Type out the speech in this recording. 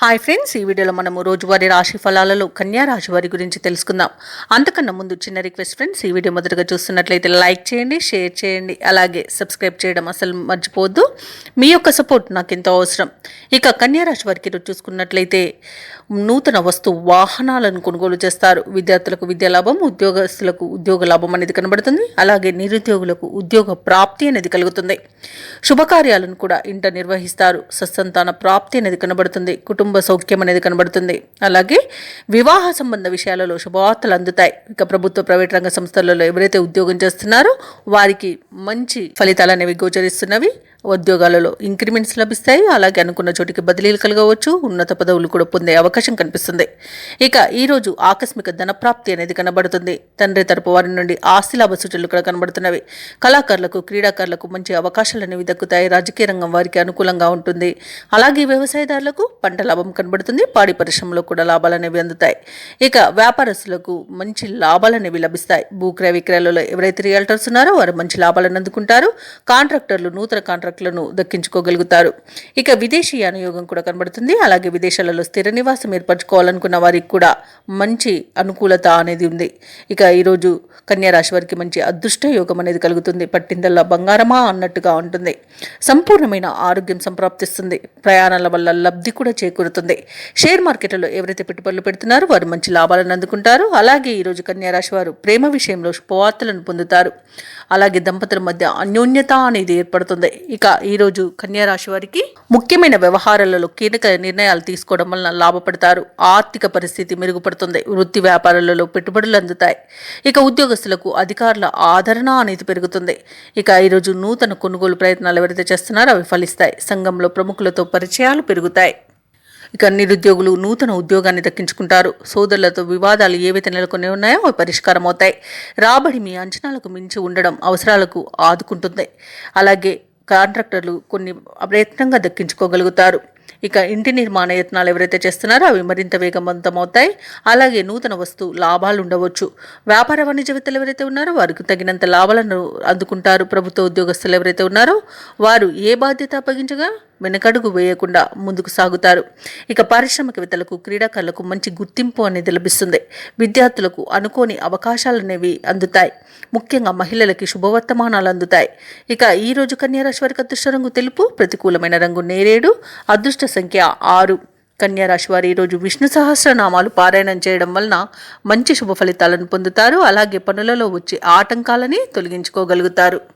Hi friends ఈ వీడియోలో మనము రోజువారీ రాశి ఫలాలలో కన్యా రాశి వారి గురించి తెలుసుకుందాం. అంతకన్నా ముందు చిన్న రిక్వెస్ట్ ఫ్రెండ్స్ ఈ వీడియో మొదటగా చూస్తున్నట్లయితే లైక్ చేయండి షేర్ చేయండి అలాగే సబ్స్క్రైబ్ చేయడం అసలు మర్చిపోవద్దు. మీ యొక్క సపోర్ట్ నాకు ఎంతో అవసరం. ఇక కన్యా రాశి వారికి ఈరోజు చూసుకున్నట్లయితే నూతన వస్తు వాహనాలను కొనుగోలు చేస్తారు. విద్యార్థులకు విద్యా లాభం ఉద్యోగస్తులకు ఉద్యోగ లాభం అనేది కనబడుతుంది. అలాగే నిరుద్యోగులకు ఉద్యోగ ప్రాప్తి అనేది కలుగుతుంది. శుభకార్యాలను కూడా ఇంట నిర్వహిస్తారు. సత్సంతాన ప్రాప్తి అనేది కనబడుతుంది. కుటుంబ కుటుంబ సౌఖ్యం అనేది కనబడుతుంది. అలాగే వివాహ సంబంధ విషయాలలో శుభవార్తలు అందుతాయి. ఇక ప్రభుత్వ ప్రైవేట్ రంగ సంస్థలలో ఎవరైతే ఉద్యోగం చేస్తున్నారో వారికి మంచి ఫలితాలు అనేవి గోచరిస్తున్నవి. ఉద్యోగాలలో ఇంక్రిమెంట్స్ లభిస్తాయి. అలాగే అనుకున్న చోటికి బదిలీలు కలగవచ్చు. ఉన్నత పదవులు కూడా పొందే అవకాశం కనిపిస్తుంది. ఇక ఈరోజు ఆకస్మిక ధనప్రాప్తి అనేది కనబడుతుంది. తండ్రి తరపు వారి నుండి ఆస్తి లాభ సూచనలు కూడా కనబడుతున్నవి. కళాకారులకు క్రీడాకారులకు మంచి అవకాశాలు అనేవి దక్కుతాయి. రాజకీయ రంగం వారికి అనుకూలంగా ఉంటుంది. అలాగే వ్యవసాయదారులకు పంటల లాభం కనబడుతుంది. పాడి పరిశ్రమలో కూడా లాభాలు అనేవి అందుతాయి. ఇక వ్యాపారస్తులకు మంచి లాభాలు అనేవి లభిస్తాయి. భూక్రయ విక్రయాలలో ఎవరైతే రియల్టర్స్ ఉన్నారో వారు మంచి లాభాలను అందుకుంటారు. కాంట్రాక్టర్లు నూతన కాంట్రాక్టులను దక్కించుకోగలుగుతారు. ఇక విదేశీ అనుయోగం కూడా కనబడుతుంది. అలాగే విదేశాలలో స్థిర నివాసం ఏర్పరచుకోవాలనుకున్న వారికి కూడా మంచి అనుకూలత అనేది ఉంది. ఇక ఈరోజు కన్యా రాశి వారికి మంచి అదృష్ట యోగం అనేది కలుగుతుంది. పట్టిందల్లా బంగారమా అన్నట్టుగా ఉంటుంది. సంపూర్ణమైన ఆరోగ్యం సంప్రాప్తిస్తుంది. ప్రయాణాల వల్ల లబ్ధి కూడా చేకూరు చేకూరుతుంది షేర్ మార్కెట్లలో ఎవరైతే పెట్టుబడులు పెడుతున్నారో వారు మంచి లాభాలను అందుకుంటారు. అలాగే ఈరోజు కన్యారాశి వారు ప్రేమ విషయంలో శుభవార్తలను పొందుతారు. అలాగే దంపతుల మధ్య అన్యోన్యత అనేది ఏర్పడుతుంది. ఇక ఈరోజు కన్యారాశి వారికి ముఖ్యమైన వ్యవహారాలలో కీలక నిర్ణయాలు తీసుకోవడం వలన లాభపడతారు. ఆర్థిక పరిస్థితి మెరుగుపడుతుంది. వృత్తి వ్యాపారాలలో పెట్టుబడులు అందుతాయి. ఇక ఉద్యోగస్తులకు అధికారుల ఆదరణ అనేది పెరుగుతుంది. ఇక ఈరోజు నూతన కొనుగోలు ప్రయత్నాలు ఎవరైతే చేస్తున్నారో అవి ఫలిస్తాయి. సంఘంలో ప్రముఖులతో పరిచయాలు పెరుగుతాయి. ఇక నిరుద్యోగులు నూతన ఉద్యోగాన్ని దక్కించుకుంటారు. సోదరులతో వివాదాలు ఏవైతే నెలకొని ఉన్నాయో అవి పరిష్కారం అవుతాయి రాబడి మీ అంచనాలకు మించి ఉండడం అవసరాలకు ఆదుకుంటుంది. అలాగే కాంట్రాక్టర్లు కొన్ని ప్రయత్నంగా దక్కించుకోగలుగుతారు. ఇక ఇంటి నిర్మాణ యత్నాలు ఎవరైతే చేస్తున్నారో అవి మరింత వేగవంతమవుతాయి. అలాగే నూతన వస్తు లాభాలు ఉండవచ్చు. వ్యాపార వాణిజ్యవేత్తలు ఎవరైతే ఉన్నారో వారికి తగినంత లాభాలను అందుకుంటారు. ప్రభుత్వ ఉద్యోగస్తులు ఎవరైతే ఉన్నారో వారు ఏ బాధ్యత అప్పగించగా వెనకడుగు వేయకుండా ముందుకు సాగుతారు. ఇక పారిశ్రామికవేత్తలకు క్రీడాకారులకు మంచి గుర్తింపు అనేది లభిస్తుంది. విద్యార్థులకు అనుకోని అవకాశాలు అనేవి అందుతాయి. ముఖ్యంగా మహిళలకి శుభవర్తమానాలు అందుతాయి. ఇక ఈ రోజు కన్యారాశి వారికి అదృష్ట రంగు తెలుపు ప్రతికూలమైన రంగు నేరేడు అదృష్ట సంఖ్య ఆరు. కన్యారాశి వారు ఈరోజు విష్ణు సహస్రనామాలు పారాయణం చేయడం వలన మంచి శుభ ఫలితాలను పొందుతారు. అలాగే పనులలో వచ్చే ఆటంకాలని తొలగించుకోగలుగుతారు.